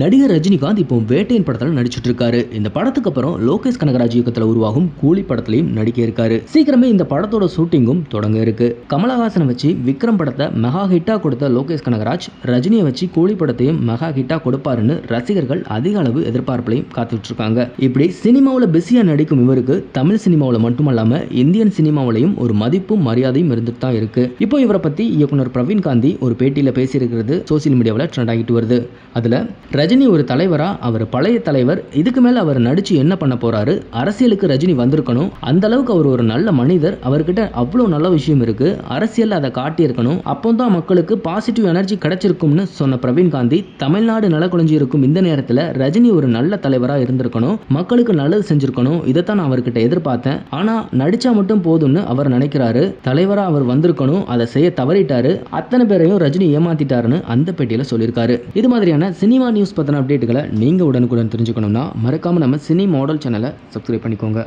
நடிகர் ரஜினிகாந்த் இப்போ வேட்டையின் படத்தில் நடிச்சிட்டு இருக்காரு. இந்த படத்துக்கு அப்புறம் லோகேஷ் கனகராஜ் இயக்கத்தில் உருவாகும் கூலி படத்திலையும் நடிக்க இருக்காரு. சீக்கிரமே இந்த படத்தோட ஷூட்டிங்கும் தொடங்க இருக்கு. கமலஹாசனை வச்சு விக்ரம் படத்தை மெகா ஹிட்டா கொடுத்த லோகேஷ் கனகராஜ் ரஜினியை வச்சு கூலி படத்தையும் மெகா ஹிட்டா கொடுப்பாருன்னு ரசிகர்கள் அதிக அளவு எதிர்பார்ப்புலையும் காத்துட்டு இருக்காங்க. இப்படி சினிமாவில் பிஸியா நடிக்கும் இவருக்கு தமிழ் சினிமாவில் மட்டுமல்லாம இந்தியன் சினிமாவிலையும் ஒரு மதிப்பும் மரியாதையும் இருந்துட்டு தான் இருக்கு. இப்போ இவரை பத்தி இயக்குனர் பிரவீன் காந்தி ஒரு பேட்டியில பேசியிருக்கிறது சோசியல் மீடியாவில் ட்ரெண்ட் ஆகிட்டு வருது. அதுல ரஜினி ஒரு தலைவரா? அவர் பழைய தலைவர். இதுக்கு மேல அவர் நடிச்சு என்ன பண்ண போறாரு? அரசியலுக்கு ரஜினி வந்திருக்கணும். அந்த அளவுக்கு அவர் ஒரு நல்ல மனிதர். அவர்கிட்ட அவ்வளோ நல்ல விஷயம் இருக்கு. அரசியல் அதை காட்டியிருக்கணும். அப்போ தான் மக்களுக்கு பாசிட்டிவ் எனர்ஜி கிடைச்சிருக்கும்னு சொன்ன பிரவீன் காந்தி தமிழ்நாடு நலக்குழஞ்சி இருக்கும் இந்த நேரத்தில் ரஜினி ஒரு நல்ல தலைவராக இருந்திருக்கணும். மக்களுக்கு நல்லது செஞ்சிருக்கணும். இதைத்தான் நான் அவர்கிட்ட எதிர்பார்த்தேன். ஆனால் நடிச்சா மட்டும் போதும்னு அவர் நினைக்கிறாரு. தலைவராக அவர் வந்திருக்கணும். அதை செய்ய தவறிட்டாரு. அத்தனை பேரையும் ரஜினி ஏமாத்திட்டாருன்னு அந்த பேட்டியில் சொல்லியிருக்காரு. இது மாதிரியான சினிமா நியூஸ் பற்றின அப்டேட்டுகளை நீங்கள் உடனுக்குடன் தெரிஞ்சுக்கணும்னா மறக்காமல் நம்ம சினி மாடல் சேனலை சப்ஸ்கிரைப் பண்ணிக்கோங்க.